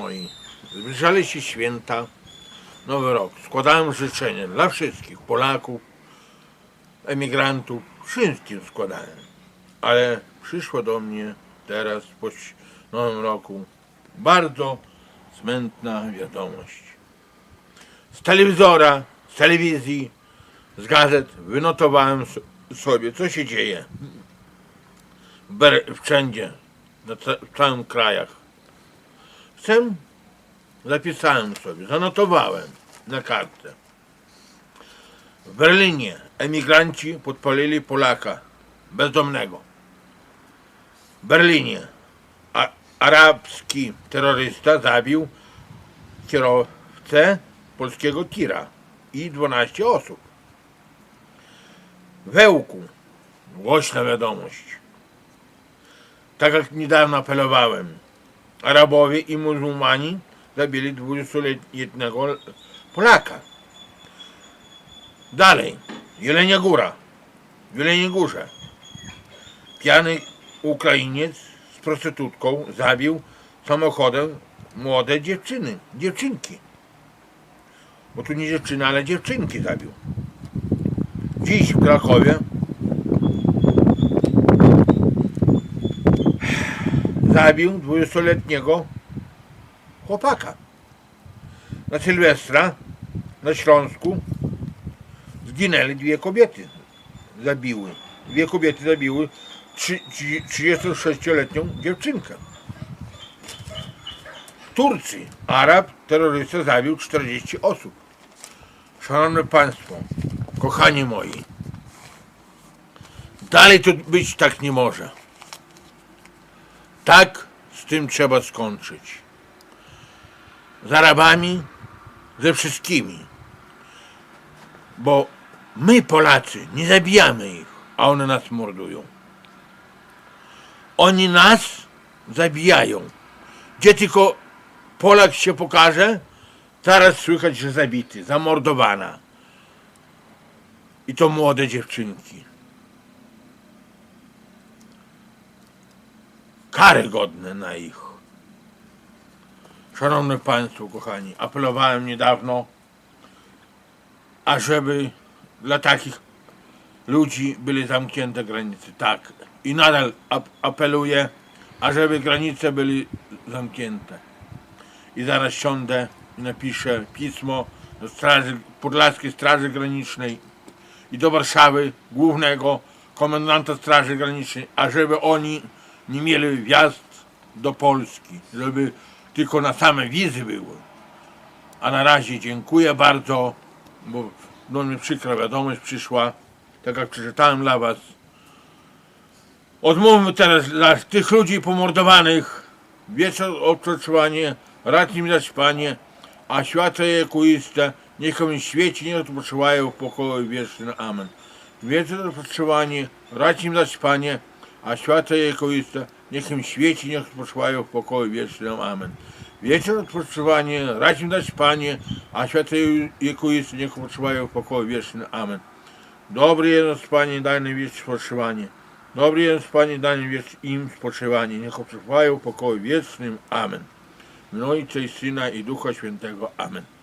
moi, zbliżali się święta, Nowy Rok. Składałem życzenia dla wszystkich Polaków, emigrantów, wszystkim składałem. Ale przyszło do mnie teraz po Nowym Roku bardzo smętna wiadomość. Z telewizora, z telewizji, z gazet wynotowałem sobie, co się dzieje wszędzie, w całym krajach. Chcę, zapisałem sobie, zanotowałem na kartce. W Berlinie emigranci podpalili Polaka bezdomnego. W Berlinie a, arabski terrorysta zabił kierowcę polskiego tira i 12 osób. W Ełku głośna wiadomość. Tak jak niedawno apelowałem, Arabowie i muzułmani zabili 20-letniego Polaka. Dalej, Jelenia Góra. W Jeleniej Górze. Pijany Ukrainiec z prostytutką zabił samochodem młode dziewczyny, dziewczynki. Bo tu nie dziewczyny, ale dziewczynki zabił. Dziś w Krakowie zabił 20-letniego chłopaka. Na Sylwestra na Śląsku zginęły dwie kobiety. Zabiły. Dwie kobiety zabiły trzy- trzy- 36-letnią dziewczynkę. W Turcji Arab terrorysta zabił 40 osób. Szanowni Państwo, kochani moi, dalej to być tak nie może. Tak z tym trzeba skończyć. Z Arabami, ze wszystkimi. Bo my Polacy nie zabijamy ich, a one nas mordują. Oni nas zabijają. Gdzie tylko Polak się pokaże, teraz słychać, że zabity, zamordowana. I to młode dziewczynki. Karygodne na ich. Szanowni Państwo, kochani, apelowałem niedawno, ażeby dla takich ludzi były zamknięte granice. Tak. I nadal ap- apeluję, ażeby granice były zamknięte. I zaraz siądę i napiszę pismo do Straży, Podlaskiej Straży Granicznej i do Warszawy, głównego komendanta Straży Granicznej, ażeby oni nie mieli wjazd do Polski, żeby tylko na same wizy były. A na razie dziękuję bardzo, bo do mnie przykra wiadomość przyszła, tak jak przeczytałem dla Was. Odmówmy teraz dla tych ludzi pomordowanych wieczór odpoczywanie, rad im dać Panie, a światło egoiste niech im świeci, niech odpoczywają w pokoju wiecznym. Amen. Wieczór odpoczywanie, rad im dać Panie, a światło egoiste niech im świeci, niech odpoczywają w pokoju wiecznym. Amen. Wieczór odpoczywanie, rad im dać Panie, a światło egoiste niech odpoczywają w pokoju wiecznym. Amen. Dobry jest Panie, daj nam wieczne spoczywanie. Dobry jest Panie, daj nam wiecz- im spoczywanie. Niech odpoczywają w pokoju wiecznym. Amen. I Syna i Ducha Świętego. Amen.